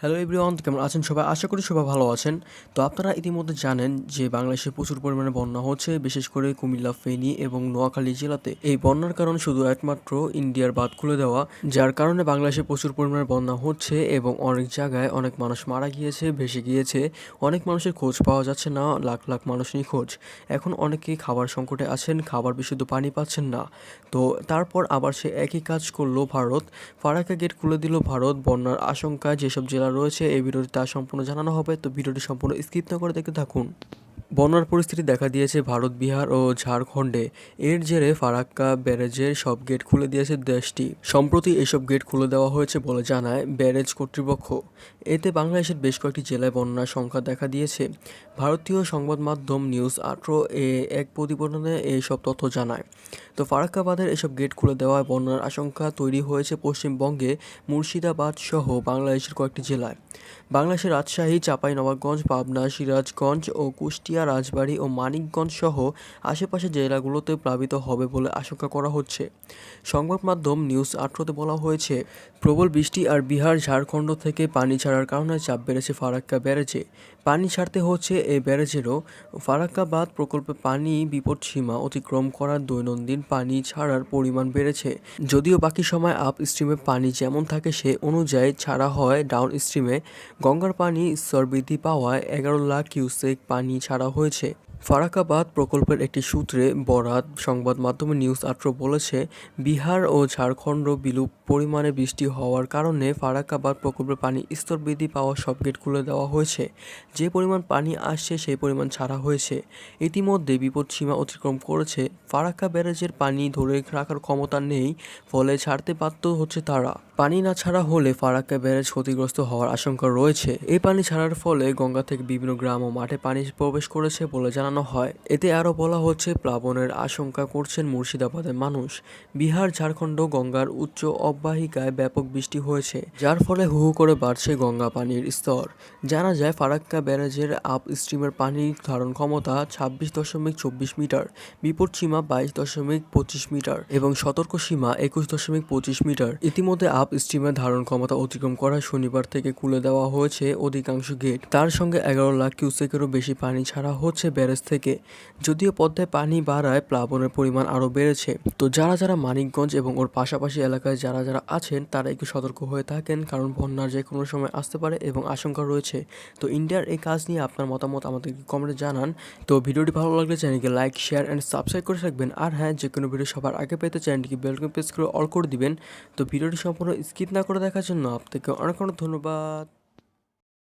Hello everyone কেমন আছেন সবাই? আশা করি সবাই ভালো আছেন। তো আপনারা ইতিমধ্যে জানেন যে বাংলাদেশে প্রচুর পরিমাণে বন্যা হচ্ছে, বিশেষ করে কুমিল্লা, ফেনী এবং নোয়াখালী জেলাতে। এই বন্যার কারণ শুধু একমাত্র ইন্ডিয়ার বাদ খুলে দেওয়া, যার কারণে বাংলাদেশে প্রচুর পরিমাণে বন্যা হচ্ছে এবং অনেক জায়গায় অনেক মানুষ মারা গিয়েছে, ভেসে গিয়েছে। অনেক মানুষের খোঁজ পাওয়া যাচ্ছে না, লাখ লাখ মানুষ খোঁজ। এখন অনেকেই খাবার সংকটে আছেন, খাবার বিশুদ্ধ পানি পাচ্ছেন না। তো তারপর আবার সে একই কাজ করল ভারত। ফারাক্কা গেট খুলে দিল ভারত, বন্যার আশঙ্কায় যেসব জেলা রয়েছে এই ভিডিওটি তা সম্পূর্ণ জানানো হবে, তো ভিডিওটি সম্পূর্ণ স্কিপ না করে দেখতে থাকুন। বন্যার পরিস্থিতি দেখা দিয়েছে ভারত, বিহার ও ঝাড়খণ্ডে। এর জেরে ফারাক্কা ব্যারেজের সব গেট খুলে দিয়েছে দেশটি। সম্প্রতি এসব গেট খুলে দেওয়া হয়েছে বলে জানায় ব্যারেজ কর্তৃপক্ষ। এতে বাংলাদেশের বেশ কয়েকটি জেলায় বন্যার সংখ্যা দেখা দিয়েছে। ভারতীয় সংবাদ মাধ্যম নিউজ আট্রো এ এক প্রতিবেদনে এইসব তথ্য জানায়। তো ফারাক্কা বাঁধের এসব গেট খুলে দেওয়ায় বন্যার আশঙ্কা তৈরি হয়েছে পশ্চিমবঙ্গে, মুর্শিদাবাদ সহ বাংলাদেশের কয়েকটি জেলায়। বাংলাদেশের রাজশাহী, চাঁপাইনবাবগঞ্জ, পাবনা, সিরাজগঞ্জ ও কুষ্টিয়া রাজবাড়ী ও মানিকগঞ্জ সহ আশেপাশের জেলাগুলোতে প্লাবিত হবে বলে আশঙ্কা করা হচ্ছে। সংবাদ মাধ্যম নিউজ আট্রোতে বলা হয়েছে, প্রবল বৃষ্টি আর বিহার, ঝাড়খণ্ড থেকে পানি ছাড়ার কারণে চাপ বেড়েছে, ফারাক্কা ব্যারেজে পানি ছাড়তে হচ্ছে এই ব্যারেজেরও ফারাক্কা বাঁধ প্রকল্পে পানি বিপদসীমা অতিক্রম করার দৈনন্দিন পানি ছাড়ার পরিমাণ বেড়েছে। যদিও বাকি সময় আপ স্ট্রিমে পানি যেমন থাকে, সে অনুযায়ী ছাড়া হয়। ডাউন স্ট্রিমে গঙ্গার পানি স্তর বৃদ্ধি পাওয়ায় এগারো লাখ কিউসেক পানি ছাড়া হয়েছে। ফারাক্কাবাদ প্রকল্পের একটি সূত্রে বরাত সংবাদ মাধ্যমে নিউজ আট্রো বলেছে, বিহার ও ঝাড়খণ্ড বিলুপ পরিমাণে বৃষ্টি হওয়ার কারণে ফারাক্কাবাদ প্রকল্পের পানি স্তর বৃদ্ধি পাওয়া সব গেট খুলে দেওয়া হয়েছে। যে পরিমাণ পানি আসছে, সেই পরিমাণ ছাড়া হয়েছে। ইতিমধ্যে বিপদ সীমা অতিক্রম করেছে। ফারাক্কা ব্যারেজের পানি ধরে রাখার ক্ষমতা নেই, ফলে ছাড়তে বাধ্য হচ্ছে তারা। পানি না ছাড়া হলে ফারাক্কা ব্যারেজ ক্ষতিগ্রস্ত হওয়ার আশঙ্কা রয়েছে। এই পানি ছাড়ার ফলে গঙ্গা থেকে বিভিন্ন গ্রাম ও মাঠে পানি প্রবেশ করেছে বলে জানানো হয়, এতে আরও বলা হচ্ছে, প্লাবনের আশঙ্কা করছেন মুর্শিদাবাদের মানুষ। বিহার, ঝাড়খণ্ড, গঙ্গার উচ্চ অববাহিকায় ব্যাপক বৃষ্টি হয়েছে, যার ফলে হু হু করে বাড়ছে গঙ্গা পানির স্তর। জানা যায়, ফারাক্কা ব্যারেজের আপ স্ট্রিমের পানির ধারণ ক্ষমতা ছাব্বিশ দশমিক চব্বিশ মিটার বিপদ সীমা বাইশ দশমিক পঁচিশ মিটার এবং সতর্ক সীমা একুশ দশমিক পঁচিশ মিটার। ইতিমধ্যে আপ স্ট্রিমের ধারণ ক্ষমতা অতিক্রম করায় শনিবার থেকে খুলে দেওয়া হয়েছে অধিকাংশ গেট। তার সঙ্গে এগারো লাখ কিউসেকেরও বেশি পানি ছাড়া হচ্ছে ব্যারেজ থেকে। যদিও পদ্মায় পানি বাড়ায়, প্লাবনের পরিমাণ আরও বেড়েছে। তো যারা যারা মানিকগঞ্জ এবং ওর পাশাপাশি এলাকায় যারা যারা আছেন, তারা একটু সতর্ক হয়ে থাকেন, কারণ বন্যার যে কোনো সময় আসতে পারে এবং আশঙ্কা রয়েছে। তো ইন্ডিয়ার এই কাজ নিয়ে আপনার মতামত আমাদেরকে কমেন্টে জানান। তো ভিডিওটি ভালো লাগলে চ্যানেলকে লাইক শেয়ার অ্যান্ড সাবস্ক্রাইব করে রাখবেন। আর হ্যাঁ যে কোনো ভিডিও সবার আগে পেতে চ্যানেলটিকে বেলকম প্রেস করে অল করে দিবেন। তো ভিডিওটি সম্পূর্ণ স্কিপ না করে দেখার জন্য আপনাকে অনেক অনেক ধন্যবাদ।